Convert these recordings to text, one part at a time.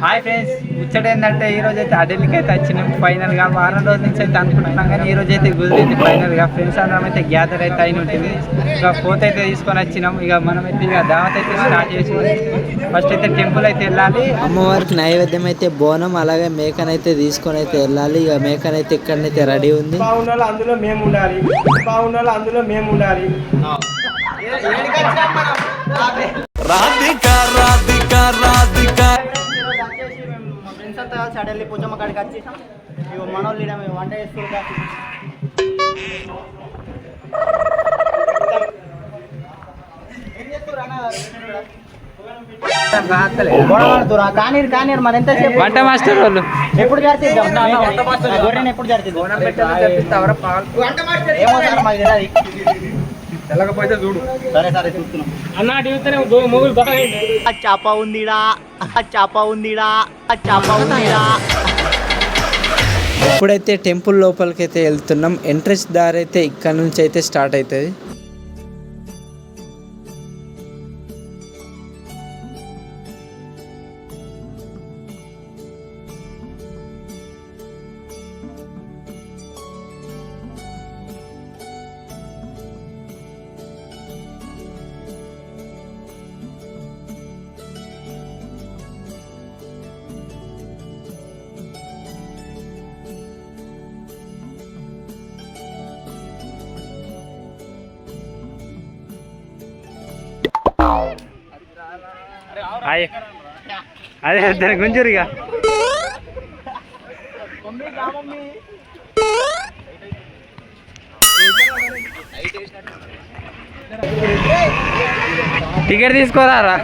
Hi friends ముచ్చట ఏంటంటే ఈ రోజు అయితే అడెల్కి అయితే వచ్చినాం. ఫైనల్గా వారం రోజుల నుంచి అయితే అనుకుంటున్నాం కానీ ఈ రోజు అయితే కుదిరింది ఫైనల్గా ఫ్రెండ్స్ అందరం అయితే గ్యాదర్ అయితే అయిన ఉంటుంది. ఇక పోత అయితే తీసుకొని వచ్చినాం. ఇక మనం అయితే ఇక దావత్ అయితే స్టార్ట్ చేసుకొని ఫస్ట్ అయితే టెంపుల్ అయితే వెళ్ళాలి. అమ్మవారికి నైవేద్యం అయితే బోనం అలాగే మేకనైతే తీసుకొని అయితే వెళ్ళాలి. ఇక మేకనైతే ఇక్కడనైతే రెడీ ఉంది. బాగున్న అందులో మేము ఉండాలి. బాగున్న అందులో మేము ఉండాలి. ఫ్రెండ్స్ అంతా అడెళ్ళి పూజమ్మ కాడికి వచ్చేసాం ఇగో మనోళ్ళు ఈడ మేము వంట ఎంతసేపు? వంట మాస్టర్ వాళ్ళు. ఎప్పుడు జరుగుతుంది గొర్రెని ఎప్పుడు జరుగుతుంది ఏమో సార్ మాకు తెలియదు సరే సరే చూస్తున్నాం. ఆ చాప ఉందిడా? ఆ చాప ఉందిడా? ఆ చాప ఉందిడా? ఇప్పుడైతే టెంపుల్ లోపలికి అయితే వెళ్తున్నాం. ఎంట్రెన్స్ దారి అయితే ఇక్కడ నుంచి అయితే స్టార్ట్ అవుతుంది. హాయ్. అదే దాని గుంజూరు ఇక టికెట్ తీసుకోరా రా.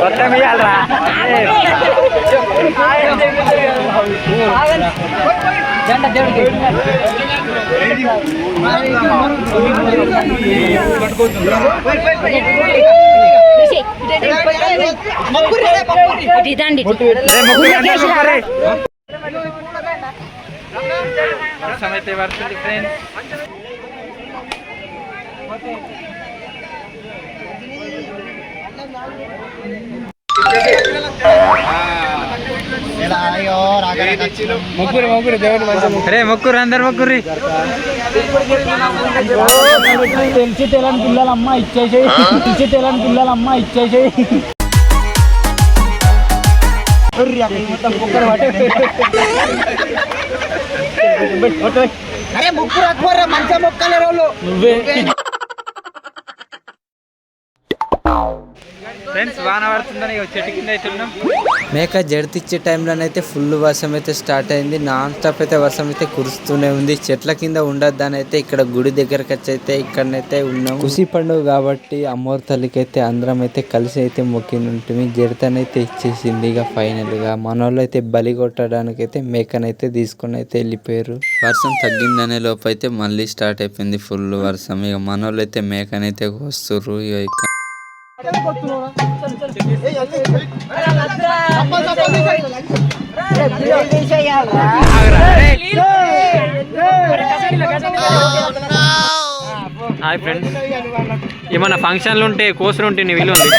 మొత్తం ఇవ్వాలరా ఇదండి వర్షం అయితే పడుతుంది ఫ్రెండ్స్ ముగ్గురు ముగ్గురు దేవుడు రే మొక్కురు అందరు మొక్కుర్రి తెలిసి తెలని పిల్లలమ్మ ఇచ్చేసేయి. తెలిసి తెలని పిల్లలమ్మ ఇచ్చేసేయి. అరే ముగ్గురు అక్బర్ మంచిగా మొక్కలే రోజు ఫ్రెండ్స్ వాన పడుతుందని చెట్టు కింద అయితే ఉన్నాం. మేక జడితిచ్చే టైంలోనైతే ఫుల్ వర్షం అయితే స్టార్ట్ అయింది. నాన్ స్టాప్ అయితే వర్షం అయితే కురుస్తూనే ఉంది. చెట్ల కింద ఉండొద్దని అయితే ఇక్కడ గుడి దగ్గరకు వచ్చి అయితే ఇక్కడనైతే ఉన్నాం. కుసి పండుగ కాబట్టి అమ్మోర్ తల్లికి అయితే అందరం అయితే కలిసి అయితే మొక్కినుంటుంది జడితనైతే ఇచ్చేసింది ఇక ఫైనల్గా. మనోళ్ళు అయితే బలి కొట్టడానికి అయితే మేకనైతే తీసుకొని అయితే వెళ్ళిపోయారు. వర్షం తగ్గిందనే లోపు అయితే మళ్ళీ స్టార్ట్ అయిపోయింది. ఫుల్ వర్షం. ఇక మనోళ్ళు అయితే మేకనైతే వస్తుర్రు ఇక హాయ్ ఫ్రెండ్స్. ఏమన్నా ఫంక్షన్లు ఉంటే కోసులు ఉంటే నీ విలువ ఉంది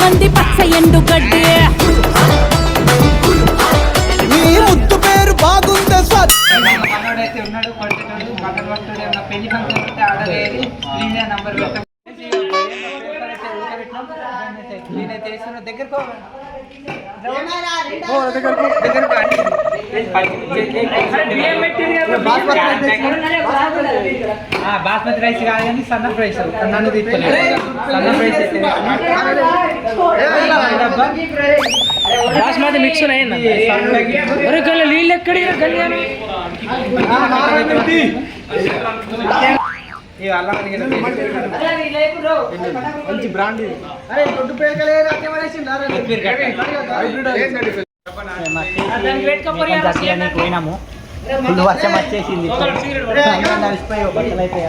మంది పచ్చ ఎండు గడ్డి. అయితే ఉన్నాడు కొట్టేటోడు మగ భక్తుడు ఏమన్నా పెళ్ళి ఫంక్షన్ ఉంటే ఆర్డర్ చేయాలి స్క్రీన్ మీద నంబర్ పెట్టాం నేనైతే వేస్తున్నా దగ్గరకు దగ్గరకు ఆ, బాస్మతి రైస్ కాదు కానీ సన్న రైస్ నన్ను తీసుకోలేదు. సన్న రైస్ అయితే బాస్మతి మిక్స్ నీళ్ళు ఎక్కడి వెల్లిగడ్డ మంచి బ్రాండ్ ఇది పోయినాము ఫుల్ వర్షం వచ్చేసింది. నడిచిపోయి బట్టలు అయితే.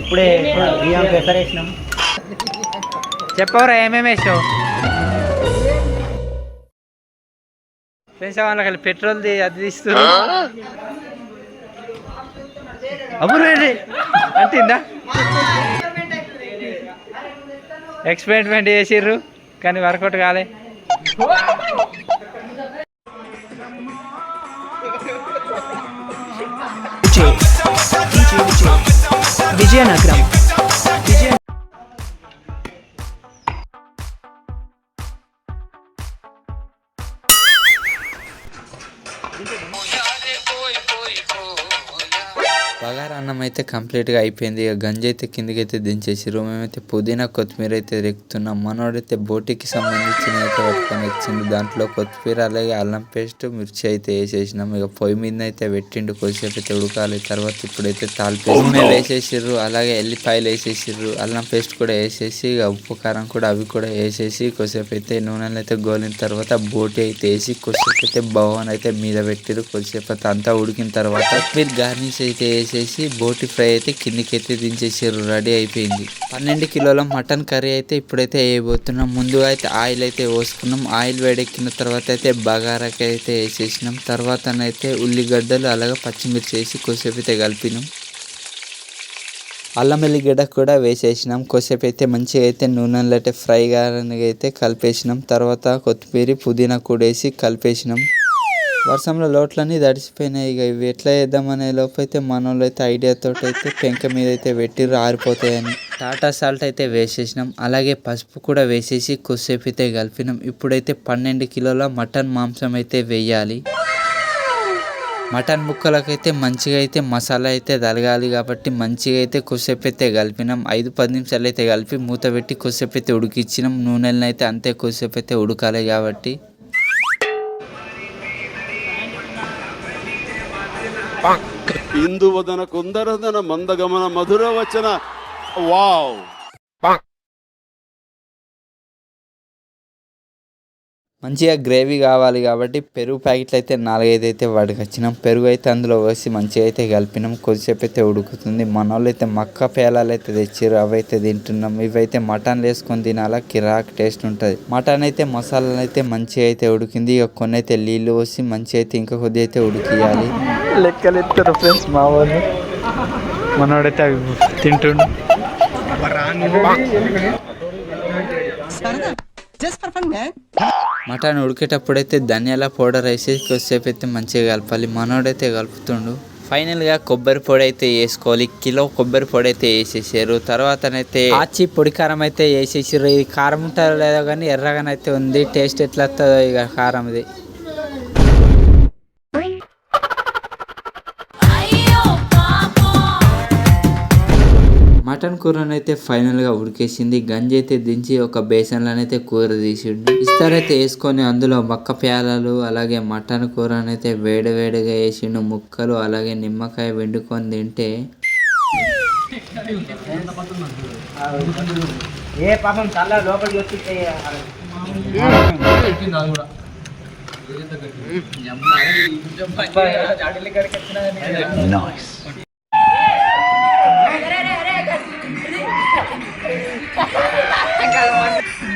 ఇప్పుడే బియ్యం పెసరేసినాం చెప్పవరా ఏమేమి వేసావు ఫ్రెండ్స్ వాళ్ళకి పెట్రోల్ది అది తీస్తున్నారు అప్పుడు అంటిందా? ఎక్స్పెరిమెంట్ చేసిర్రు కానీ వర్కౌట్ కాలే. విజయనగరం. പോയി പോയി പോയി బగారా అన్నం అయితే కంప్లీట్గా అయిపోయింది. ఇక గంజి అయితే కిందకి అయితే దించేసిర్రు. మేమైతే పుదీనా కొత్తిమీర అయితే రెక్కుతున్నాం. మనోడైతే బోటికి సంబంధించిన అయితే పట్టుకొని వచ్చిండు. దాంట్లో కొత్తిమీర అలాగే అల్లం పేస్ట్ మిర్చి అయితే వేసేసినాం. ఇక పొయ్యి మీద అయితే పెట్టిండు. కొద్దిసేపు అయితే ఉడకాలి. తర్వాత ఇప్పుడైతే తాలిపేసి నూనె వేసేసిర్రు. అలాగే ఎల్లిపాయలు వేసేసిర్రు. అల్లం పేస్ట్ కూడా వేసేసి ఇక ఉప్పు కారం కూడా అవి కూడా వేసేసి కొద్దిసేపు అయితే నూనెలు అయితే గోలిన తర్వాత బోటి అయితే వేసి కొద్దిసేపు అయితే బవన్ అయితే మీద పెట్టిరు కొద్దిసేపు అయితే అంతా ఉడికిన తర్వాత మీరు గార్నిష్ అయితే వేసేసి బోటి ఫ్రై అయితే కిందికి అయితే దించేసారు. రెడీ అయిపోయింది. పన్నెండు కిలోల మటన్ కర్రీ అయితే ఇప్పుడైతే వేయబోతున్నాం. ముందుగా అయితే ఆయిల్ అయితే పోసుకున్నాం. ఆయిల్ వేడెక్కిన తర్వాత అయితే బగారాకి అయితే వేసేసినాం. తర్వాతనైతే ఉల్లిగడ్డలు అలాగే పచ్చిమిర్చి వేసి కొద్దిసేపు అయితే కలిపినాం. అల్లం వెల్లిగడ్డ కూడా వేసేసినాం. కొద్దిసేపు అయితే మంచిగా అయితే నూనెలో అయితే ఫ్రై గారనిగా అయితే కలిపేసినాం. తర్వాత కొత్తిమీర పుదీనా కూడా వేసి కలిపేసినాం. వర్షంలో లోట్లన్నీ తడిసిపోయినాయి. ఇక ఇవి ఎట్లా చేద్దామనే లోపైతే మనోళ్ళు అయితే ఐడియాతో అయితే పెంక మీద అయితే పెట్టి ఆరిపోతాయని. టాటా సాల్ట్ అయితే వేసేసినాం. అలాగే పసుపు కూడా వేసేసి కొద్దిసేపు అయితే కలిపినాం. ఇప్పుడైతే పన్నెండు కిలోల మటన్ మాంసం అయితే వేయాలి. మటన్ ముక్కలకైతే మంచిగా అయితే మసాలా అయితే తలగాలి కాబట్టి మంచిగా అయితే కొద్దిసేపు అయితే కలిపినాం. ఐదు పది నిమిషాలు అయితే కలిపి మూత పెట్టి కొద్దిసేపు అయితే ఉడికిచ్చినాం. నూనెలను అయితే అంతే కొద్దిసేపు అయితే ఉడకాలి కాబట్టి. ఇందువదన కుందరదన మందగమన మధుర వచన. వావ్. మంచిగా గ్రేవీ కావాలి కాబట్టి పెరుగు ప్యాకెట్లు అయితే నాలుగైదు అయితే వాడికొచ్చినాం. పెరుగు అయితే అందులో వేసి మంచిగా అయితే కలిపినాం. కొద్దిసేపు అయితే ఉడుకుతుంది. మన వాళ్ళు అయితే మక్క పేలాలు అయితే తెచ్చారు అవి అయితే తింటున్నాం. ఇవైతే మటన్ వేసుకొని తినాలా? కిరాక్ టేస్ట్ ఉంటుంది. మటన్ అయితే మసాలాలు అయితే మంచిగా అయితే ఉడికింది. ఇక కొన్ని అయితే నీళ్ళు పోసి మంచిగా అయితే ఇంకా కొద్దిగా అయితే ఉడికియాలి. లెక్కలు ఎత్తారు ఫ్రెండ్స్ మా వాళ్ళు. మనోడైతే అవి తింటుండు. మటన్ ఉడికేటప్పుడైతే ధనియాల పౌడర్ వేసి కొద్దిసేపు అయితే మంచిగా కలపాలి. మనోడైతే కలుపుతుండు. ఫైనల్గా కొబ్బరి పొడి అయితే వేసుకోవాలి. కిలో కొబ్బరి పొడి అయితే వేసేసారు. తర్వాతనైతే ఆచి పొడి కారం అయితే వేసేసారు ఇది కారం ఉంటుందో లేదో కానీ ఎర్రగానైతే ఉంది. టేస్ట్ ఎట్లా వస్తుందో ఇక కారం ఇది. మటన్ కూరనైతే ఫైనల్గా ఉడికేసింది. గంజి అయితే దించి ఒక బేసన్లోనైతే కూర తీసిండు. ఇస్తారైతే వేసుకొని అందులో మక్క ప్యాలలు అలాగే మటన్ కూరనైతే వేడి వేడిగా వేసిండు. ముక్కలు అలాగే నిమ్మకాయ వండుకొని తింటే ఏ పాపం చల్ల లోపలికి వచ్చి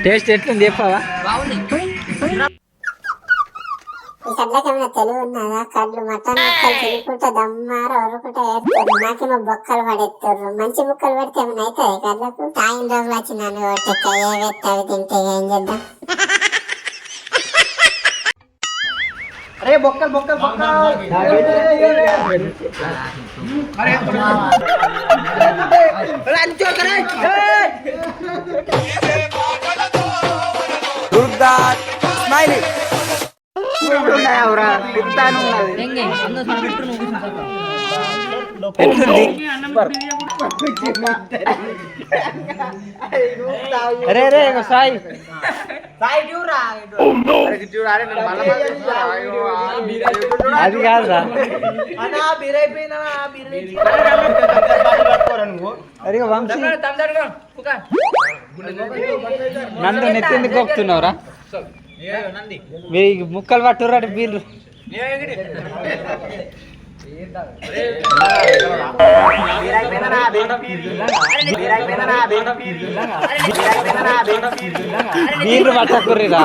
టేస్ట్ ఎట్లుంది చెప్పావా ఈ కళ్ళకేమైనా తెలివి ఉన్నదా కళ్ళు మటన్ ముక్కలు తినుకుంటా దమ్మారు ఒరుకుంటా ఏడుతారు నాకేమో బొక్కలు పడేస్తారు మంచి ముక్కలు పెడితే ఏమైనా అవుతాయి కళ్ళకు తాగిన రోజులు వచ్చి నన్ను కొట్టెక్క ఏ వెత్తి అవి తింటే ఏం చేద్దాం అరే బొక్కలు బొక్కలు అరే రే సాయి అది కాదురా ఇక వంశీ నందు నెత్తిందుకు గొక్కుతున్నావురా మీరు ముక్కలు పట్టుర్రాడు వీళ్ళు వీళ్ళు పట్టకుర్రిరా